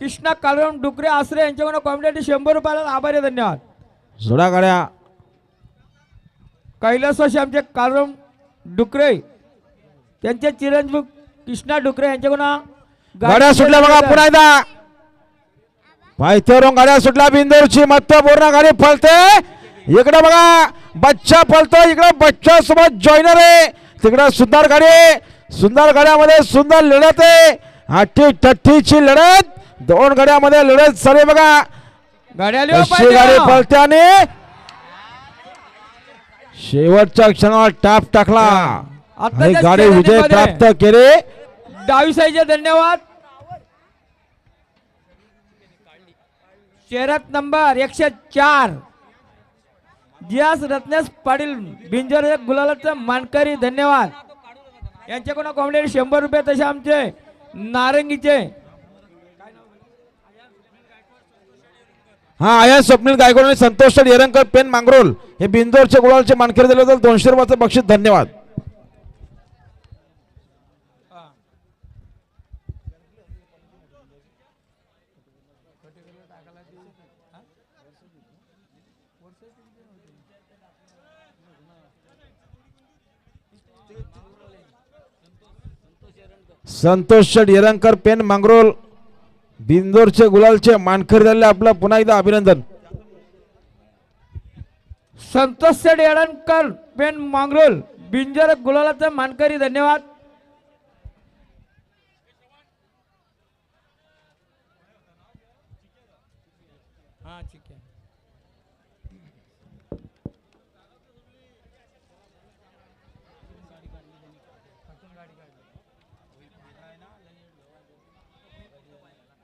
कृष्णा कालराम डुकरे आसरे यांच्याकडून कॉमेडी शंभर रुपयाला आभारी धन्यवाद. जोडा गाड्या. कैलासवासी आमचे कालराम डुकरे त्यांचे चिरंजीव कृष्णा डुकरे यांच्याकडून गाड्या सुटल्या बघा पुन्हा एकदा. पायथ्यावरून गाड्या सुटल्या बिंदूरची महत्त्वपूर्ण गाडी पळते इकडे बघा बच्चा पळतो इकडे बच्चा सोबत जॉईनर आहे. तिकडे सुंदर गाडी. सुंदर गाड्यामध्ये सुंदर लढत आहे. अठ्ठी टठ्ठीची लढत. दोन गाड्यामध्ये लढत सरे बघा. गाडी आणि शेवटच्या क्षणाला टाप टाकला. गाडी विजय प्राप्त केले. डावी साईडचे धन्यवाद. शर्यत नंबर एकशे चार. जियास रत्नेश पाटील बिंजर एक गुलालाचा मानकरी धन्यवाद. यांच्याकडून कॉमेडी शंभर रुपये तसे आमचे नारंगीचे. हा आया स्वप्नील गायकवाड आणि संतोष येरंकर पेन मांगरोल हे बिंदोरचे गुलालचे मानखेर दिले तर दोनशे रुपयाचं बक्षीस धन्यवाद. संतोष येरंकर पेन मांगरोल. बिंदोरचे गुलालचे मानकरी झाले आपलं. पुन्हा एकदा अभिनंदन. संतोष सेठ येळणकर पेन मांगरोल बिंजर गुलालाचा मानकरी धन्यवाद. हा ठीक आहे.